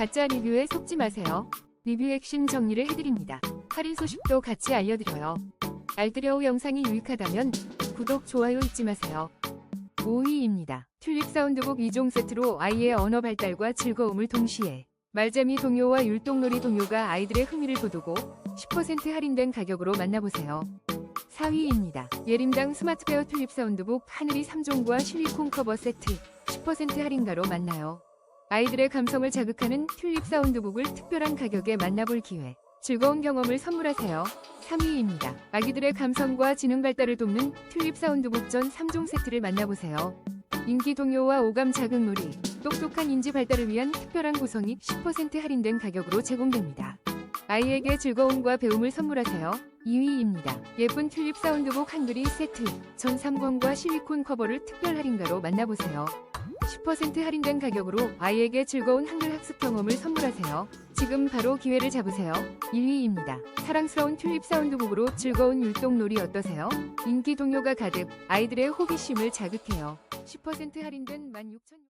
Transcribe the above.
가짜 리뷰에 속지 마세요. 리뷰 핵심 정리를 해드립니다. 할인 소식도 같이 알려드려요. 알뜰여우 영상이 유익하다면 구독, 좋아요 잊지 마세요. 5위입니다. 튤립 사운드북 2종 세트로 아이의 언어 발달과 즐거움을 동시에 말재미 동요와 율동놀이 동요가 아이들의 흥미를 돋우고 10% 할인된 가격으로 만나보세요. 4위입니다. 예림당 스마트베어 튤립 사운드북 하늘이 3종과 실리콘 커버 세트 10% 할인가로 만나요. 아이들의 감성을 자극하는 튤립 사운드북을 특별한 가격에 만나볼 기회. 즐거운 경험을 선물하세요. 3위입니다. 아기들의 감성과 지능 발달을 돕는 튤립 사운드북 전 3종 세트를 만나보세요. 인기 동요와 오감 자극놀이, 똑똑한 인지 발달을 위한 특별한 구성이 10% 할인된 가격으로 제공됩니다. 아이에게 즐거움과 배움을 선물하세요. 2위입니다. 예쁜 튤립 사운드북 한글이 세트, 전 3권과 실리콘 커버를 특별 할인가로 만나보세요. 10% 할인된 가격으로 아이에게 즐거운 한글 학습 경험을 선물하세요. 지금 바로 기회를 잡으세요. 1위입니다. 사랑스러운 튤립 사운드북으로 즐거운 율동놀이 어떠세요? 인기 동요가 가득 아이들의 호기심을 자극해요. 10% 할인된 16,000